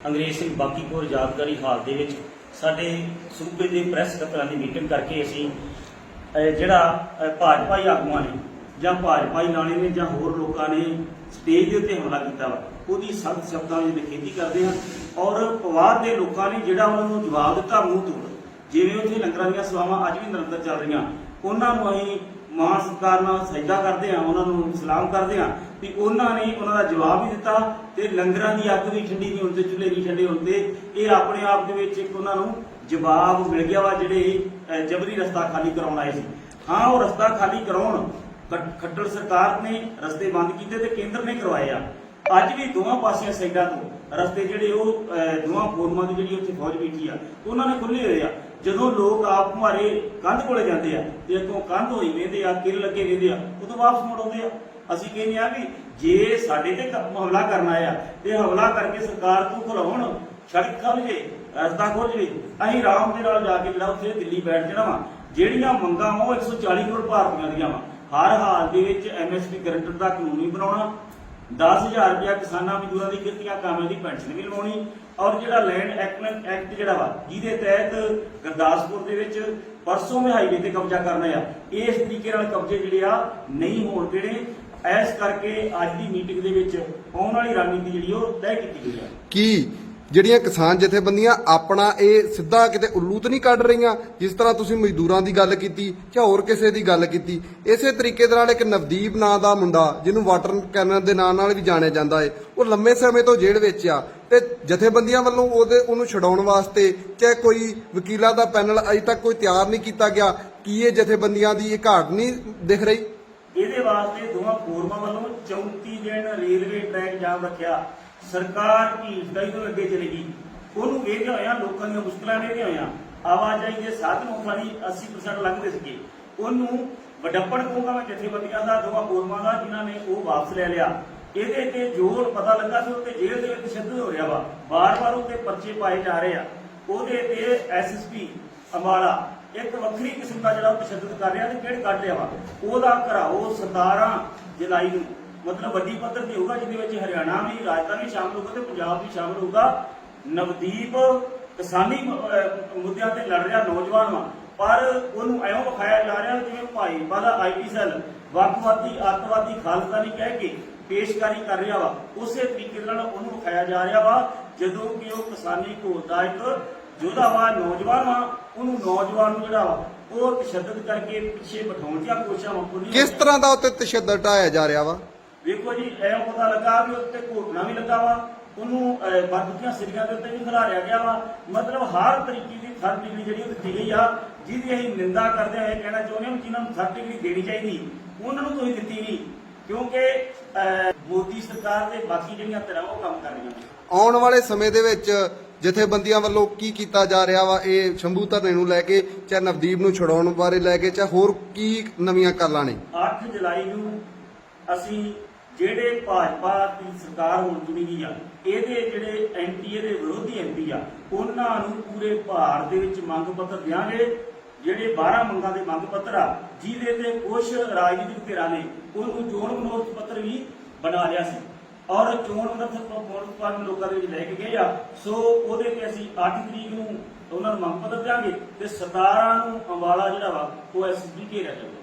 ਅੰਗਰੇਜ਼ ਸਿੰਘ ਬਾਕੀ ਬਾਕੀਪੁਰ ਯਾਦਗਾਰੀ ਹਾਲ ਦੇ ਵਿੱਚ ਸਾਡੇ ਸੂਬੇ ਦੇ ਪ੍ਰੈਸ ਸਕੱਤਰਾਂ ਦੀ ਮੀਟਿੰਗ ਕਰਕੇ ਅਸੀਂ ਜਿਹੜਾ ਭਾਜਪਾਈ ਆਗੂਆਂ ਨੇ ਜਾਂ ਭਾਜਪਾਈ ਨਾਲੇ ਨੇ ਜਾਂ ਹੋਰ ਲੋਕਾਂ ਨੇ ਸਟੇਜ ਦੇ ਉੱਤੇ ਹਮਲਾ ਕੀਤਾ ਵਾ, ਉਹਦੀ ਸਖਤ ਸ਼ਬਦਾਂ ਵਿੱਚ ਨਿਖੇਧੀ ਕਰਦੇ ਹਾਂ ਔਰ ਪਵਾਰ ਦੇ ਲੋਕਾਂ ਨੇ ਜਿਹੜਾ ਉਹਨਾਂ ਨੂੰ ਜਵਾਬ ਦਿੱਤਾ ਮੂੰਹ ਤੋੜ, ਜਿਵੇਂ ਉੱਥੇ ਲੰਗਰਾਂ ਦੀਆਂ ਸੇਵਾਵਾਂ ਅੱਜ ਵੀ ਨਿਰੰਤਰ ਚੱਲ ਰਹੀਆਂ, ਉਹਨਾਂ ਨੂੰ ਅਸੀਂ ਮਾਣ ਸਤਿਕਾਰ ਨਾਲ ਸਜਦਾ ਕਰਦੇ ਹਾਂ, ਉਹਨਾਂ ਨੂੰ ਸਲਾਮ ਕਰਦੇ ਹਾਂ ਵੀ ਉਹਨਾਂ ਨੇ ਉਹਨਾਂ ਦਾ ਜਵਾਬ ਵੀ ਦਿੱਤਾ ਤੇ ਲੰਗਰਾਂ ਦੀ ਅੱਗ ਵੀ ਠੰਡੀ ਨਹੀਂ ਹੁੰਦੀ ਚੁੱਲ੍ਹੇ ਨਹੀਂ ਠੰਡੇ ਹੁੰਦੇ ਇਹ ਆਪਣੇ ਆਪ ਦੇ ਵਿੱਚ ਇੱਕ ਉਹਨਾਂ ਨੂੰ ਜਵਾਬ ਮਿਲ ਗਿਆ ਵਾ ਜਿਹੜੇ ਜਬਰੀ ਰਸਤਾ ਖਾਲੀ ਕਰਾਉਣ ਆਏ ਸੀ। ਹਾਂ, ਉਹ ਰਸਤਾ ਖਾਲੀ ਕਰਾਉਣ ਖੱਟ- ਖੱਟਰ ਸਰਕਾਰ ਨੇ ਰਸਤੇ ਬੰਦ ਕੀਤੇ ਤੇ ਕੇਂਦਰ ਨੇ ਕਰਵਾਏ ਆ। ਅੱਜ ਵੀ ਦੋਵਾਂ ਪਾਸਿਆਂ ਸਾਈਡਾਂ ਤੋਂ ਰਸਤੇ ਜਿਹੜੇ ਉਹ ਦੋਵਾਂ ਫੋਰਮਾਂ ਦੀ ਜਿਹੜੀ ਉੱਥੇ ਫੌਜ ਬੈਠੀ ਆ, ਉਹਨਾਂ ਨੇ ਖੁੱਲੇ ਹੋਏ ਆ। ਜਦੋਂ ਲੋਕ ਆਪ ਮਾਰੇ ਕੰਧ ਕੋਲੇ ਜਾਂਦੇ ਆ ਤੇ ਅੱਗੋਂ ਕੰਧ ਹੋਈ ਵੇਂਦੇ ਆ ਕਿਲ ਲੱਗੇ ਵੇਂਦੇ ਆ, ਉਦੋਂ ਵਾਪਸ ਮੁੜ ਆਉਂਦੇ ਆ। ਅਸੀਂ ਕਹਿੰਦੇ ਆ ਵੀ ਜੇ ਸਾਡੇ ਤੇ ਹਮਲਾ ਕਰਨਾ ਆ ਤੇ ਹਮਲਾ ਕਰਕੇ ਸਰਕਾਰ ਤੋਂ ਖੁਲਾਉਣ ਸੜਕ ਖੁੱਲ ਜੇ, ਰਸਤਾ ਖੋਲ ਜੇ, ਅਸੀਂ ਆਰਾਮ ਦੇ ਨਾਲ ਜਾ ਕੇ ਜਿਹੜਾ ਉੱਥੇ ਦਿੱਲੀ ਬੈਠ ਜਾਣਾ ਵਾ, ਜਿਹੜੀਆਂ ਮੰਗਾਂ ਵਾ ਉਹ 140 ਕਰੋੜ ਭਾਰਤੀਆਂ ਦੀਆਂ ਵਾ। ਹਰ ਹਾਲ ਦੇ ਵਿੱਚ ਐਮਐਸਪੀ ਗਰੰਟਰ ਦਾ ਕਾਨੂੰਨ ਵੀ ਬਣਾਉਣਾ 10000 ਰੁਪਇਆ ਕਿਸਾਨਾਂ ਮਜ਼ਦੂਰਾਂ ਦੀ ਕਿਰਤੀਆਂ ਕਾਮਿਆਂ ਦੀ ਪੈਨਸ਼ਨ ਵੀ ਲਵਾਉਣੀ ਔਰ ਜਿਹੜਾ ਲੈਂਡ ਐਕਟ ਜਿਹੜਾ ਵਾ, ਜਿਹਦੇ ਤਹਿਤ ਗੁਰਦਾਸਪੁਰ ਦੇ ਵਿੱਚ ਪਰਸੋਂ ਮੈਂ ਹਾਈਵੇ ਤੇ ਕਬਜ਼ਾ ਕਰਨਾ ਆ। ਇਸ ਤਰੀਕੇ ਨਾਲ ਕਬਜ਼ੇ ਜਿਹੜੇ ਆ ਨਹੀਂ ਹੋਣ ਦੇਣੇ। ਐਸ ਕਰਕੇ ਅੱਜ ਦੀ ਮੀਟਿੰਗ ਦੇ ਵਿੱਚ ਆਉਣ ਵਾਲੀ ਰਣਨੀਤੀ ਜਿਹੜੀ ਉਹ ਤੈਅ ਕੀਤੀ ਗਈ ਆ। ਕੀ ਜਿਹੜੀਆਂ ਕਿਸਾਨ ਜਥੇਬੰਦੀਆਂ ਆਪਣਾ ਇਹ ਸਿੱਧਾ ਕਿਤੇ ਉੱਲੂ ਤਾਂ ਨਹੀਂ ਕੱਢ ਰਹੀਆਂ, ਜਿਸ ਤਰ੍ਹਾਂ ਤੁਸੀਂ ਮਜ਼ਦੂਰਾਂ ਦੀ ਗੱਲ ਕੀਤੀ ਜਾਂ ਹੋਰ ਕਿਸੇ ਦੀ ਗੱਲ ਕੀਤੀ, ਇਸੇ ਤਰੀਕੇ ਦੇ ਨਾਲ ਇੱਕ ਨਵਦੀਪ ਨਾਂ ਦਾ ਮੁੰਡਾ, ਜਿਹਨੂੰ ਵਾਟਰ ਕੈਨਨ ਦੇ ਨਾਂ ਨਾਲ ਵੀ ਜਾਣਿਆ ਜਾਂਦਾ ਹੈ ਉਹ ਲੰਮੇ ਸਮੇਂ ਤੋਂ ਜੇਲ੍ਹ ਵਿੱਚ ਆ ਤੇ ਜਥੇਬੰਦੀਆਂ ਵੱਲੋਂ ਉਹਦੇ, ਉਹਨੂੰ ਛਡਾਉਣ ਵਾਸਤੇ ਚਾਹੇ ਕੋਈ ਵਕੀਲਾਂ ਦਾ ਪੈਨਲ ਅਜੇ ਤੱਕ ਕੋਈ ਤਿਆਰ ਨਹੀਂ ਕੀਤਾ ਗਿਆ, ਕੀ ਇਹ ਜਥੇਬੰਦੀਆਂ ਦੀ ਇਹ ਘਾਟ ਨਹੀਂ ਦਿਖ ਰਹੀ? ਇਹਦੇ ਵਾਸਤੇ ਦੋਵਾਂ ਫੋਰਮਾਂ ਵੱਲੋਂ 34 ਦਿਨ ਰੇਲਵੇ ਟਰੈਕ ਜਾਮ ਰੱਖਿਆ। ਸਰਕਾਰ ਢੀਠਦਾਈ ਤੋਂ ਅੱਗੇ ਚਲੀ ਉਹਨੂੰ ਵੇਖਦੇ ਹੋਇਆ ਲੋਕਾਂ ਦੀਆਂ ਮੁਸ਼ਕਲਾਂ ਵੇਖਦੇ ਹੋਇਆ ਆਵਾਜਾਈ ਦੇ ਸਾਧਨ ਉਹਨਾਂ ਦੀ 80% ਲੰਘਦੇ ਸੀਗੇ। ਉਹਨੂੰ ਵਡੱਪਣ ਕਹੂੰਗਾ ਮੈਂ ਜਥੇਬੰਦੀਆਂ ਦਾ, ਦੋਵਾਂ ਫੋਰਮਾਂ ਦਾ, ਜਿਨ੍ਹਾਂ ਨੇ ਉਹ ਵਾਪਸ ਲੈ ਲਿਆ। ਇਹਦੇ ਤੇ ਜੋਰ ਪਤਾ ਲੱਗਾ ਕਿ ਉੱਤੇ ਜੇਲ੍ਹ ਦੇ ਵਿੱਚ ਸ਼ੱਦ ਹੋ ਰਿਹਾ ਵਾ। ਬਾਰ-ਬਾਰ ਉੱਤੇ ਪਰਚੇ ਪਾਏ ਜਾ ਰਹੇ ਆ। ਉਹਦੇ ਤੇ ਐਸਐਸਪੀ ਅੰਬਾਲਾ, ਇੱਕ ਵੱਖਰੀ ਕਿਸਮ ਦਾ ਜਿਹੜਾ ਉਹ ਤਸ਼ੱਦਦ ਕਰ ਰਿਹਾ ਤੇ ਕਿਹੜੇ ਕੱਢ ਲਿਆ ਵਾ? ਉਹਦਾ ਘਰਾਓ 17 ਜੁਲਾਈ ਨੂੰ। ਮਤਲਬ ਵੱਡੀ ਪੱਧਰ ਤੇ ਹੋਊਗਾ, ਜਿਹਦੇ ਵਿੱਚ ਹਰਿਆਣਾ ਵੀ ਰਾਜਸਥਾਨ ਸ਼ਾਮਲ ਹੋਊਗਾ ਤੇ ਪੰਜਾਬ ਵੀ ਸ਼ਾਮਲ ਹੋਊਗਾ। ਨਵਦੀਪ ਕਿਸਾਨੀ ਮੁੱਦਿਆਂ ਤੇ ਲੜ ਰਿਹਾ ਨੌਜਵਾਨ ਵਾ, ਪਰ ਉਹਨੂੰ ਐਵੇਂ ਵਿਖਾਇਆ ਜਾ ਰਿਹਾ ਜਿਵੇਂ ਭਾਈ ਵਾਲਾ ਆਈਟੀ ਸੈੱਲ ਵੱਖਵਾਦੀ ਅੱਤਵਾਦੀ, ਖਾਲਸਾਨੀ ਕਹਿ ਕੇ ਪੇਸ਼ਕਾਰੀ ਕਰ ਰਿਹਾ ਵਾ, ਉਸੇ ਤਰੀਕੇ ਨਾਲ ਉਹਨੂੰ ਵਿਖਾਇਆ ਜਾ ਰਿਹਾ ਵਾ, ਜਦੋਂ ਕਿ ਉਹ ਕਿਸਾਨੀ ਘੋਲ ਦਾ ਇੱਕ ਜਿਹਦਾ ਵਾ, ਨੌਜਵਾਨ ਵਾ, ਉਹਨੂੰ ਨੌਜਵਾਨ ਨੂੰ ਜਿਹੜਾ ਵਾ, ਉਹ ਤਸ਼ੱਦਦ ਕਰਕੇ ਪਿੱਛੇ ਬਿਠਾਉਣ ਦੀਆਂ ਕੋਸ਼ਿਸ਼ਾਂ ਵਾ ਪੂਰੀਆਂ ਕਿਸ ਤਰ੍ਹਾਂ ਦਾ ਉੱਤੇ ਤਸ਼ੱਦਦ ਢਾਇਆ ਜਾ ਰਿਹਾ ਵਾ? ਵੇਖੋ ਜੀ ਇਹ ਪਤਾ ਲੱਗਾ ਵੀ ਉੱਤੇ ਘੋਟਣਾ ਵੀ ਲੱਗਾ ਵਾ ਉਹਨੂੰ ਬਾਦੂਆਂ ਸਿਰੀਆਂ ਦੇ ਉੱਤੇ ਵੀ ਖਿਲਾਰਿਆ ਗਿਆ ਵਾ। ਮਤਲਬ ਹਰ ਤਰੀਕੇ ਦੀ ਥਰਡ ਡਿਗਰੀ ਜਿਹੜੀ ਉਹ ਦਿੱਤੀ ਗਈ ਆ ਜਿਹਦੀ ਅਸੀਂ ਨਿੰਦਾ ਕਰਦੇ ਹੋਏ ਕਹਿਣਾ ਚਾਹੁੰਦੇ ਹਾਂ ਜਿਨ੍ਹਾਂ ਨੂੰ ਥਰਡ ਡਿਗਰੀ ਦੇਣੀ ਚਾਹੀਦੀ ਉਹਨਾਂ ਨੂੰ ਤੁਸੀਂ ਦਿੱਤੀ ਨਹੀਂ ਕਿਉਂਕਿ ਮੋਦੀ ਸਰਕਾਰ ਦੇ ਬਾਕੀ ਜਿਹੜੀਆਂ ਤਰ੍ਹਾਂ ਉਹ ਕੰਮ ਕਰ ਰਹੀਆਂ ਆਉਣ ਵਾਲੇ ਸਮੇਂ ਦੇ ਵਿੱਚ ਜਥੇਬੰਦੀਆਂ ਵੱਲੋਂ ਕੀ ਕੀਤਾ ਜਾ ਰਿਹਾ ਵਾ ਇਹ ਸ਼ੰਭੂ ਧਰਨੇ ਨੂੰ ਲੈ ਕੇ ਚਾਹੇ ਨਵਦੀਪ ਨੂੰ ਛਡਾਉਣ ਬਾਰੇ ਲੈ ਕੇ ਚਾਹੇ ਹੋਰ ਕੀ ਨਵੀਆਂ ਕਾਲਾਂ ਨੇ? 8 ਜੁਲਾਈ ਨੂੰ ਅਸੀਂ ਜਿਹੜੇ ਭਾਜਪਾ ਦੀ ਸਰਕਾਰ ਹੋਣ ਚੁਣੀ ਗਈ ਆ, ਇਹਦੇ ਜਿਹੜੇ ਐਂਟੀ ਇਹਦੇ ਵਿਰੋਧੀ ਐਮਪੀ ਆ, ਉਹਨਾਂ ਨੂੰ ਪੂਰੇ ਭਾਰਤ ਦੇ ਵਿੱਚ ਮੰਗ ਪੱਤਰ ਦਿਆਂਗੇ। ਜਿਹੜੇ 12 ਮੰਗਾਂ ਦੇ ਮੰਗ ਪੱਤਰ ਆ, ਜਿਹਦੇ ਤੇ ਕੁਝ ਰਾਜਨੀਤਿਕ ਧਿਰਾਂ ਨੇ ਉਹਨੂੰ ਚੋਣ ਮਨੋਰਥ ਪੱਤਰ ਵੀ ਬਣਾ ਲਿਆ ਸੀ। ਔਰ ਚੋਣ ਮਨੋਰਥ ਪੱਤਰ ਲੋਕਾਂ ਦੇ ਵਿੱਚ ਲੈ ਕੇ ਗਏ ਆ। ਸੋ ਉਹਦੇ ਤੇ ਅਸੀਂ 8 ਤਰੀਕ ਨੂੰ ਉਹਨਾਂ ਨੂੰ ਮੰਗ ਪੱਤਰ ਦਿਆਂਗੇ ਤੇ 17 ਨੂੰ ਅੰਬਾਲਾ ਜਿਹੜਾ ਵਾ, ਉਹ ਐਸਐਸਪੀ ਘੇਰਿਆ ਜਾਊਗਾ।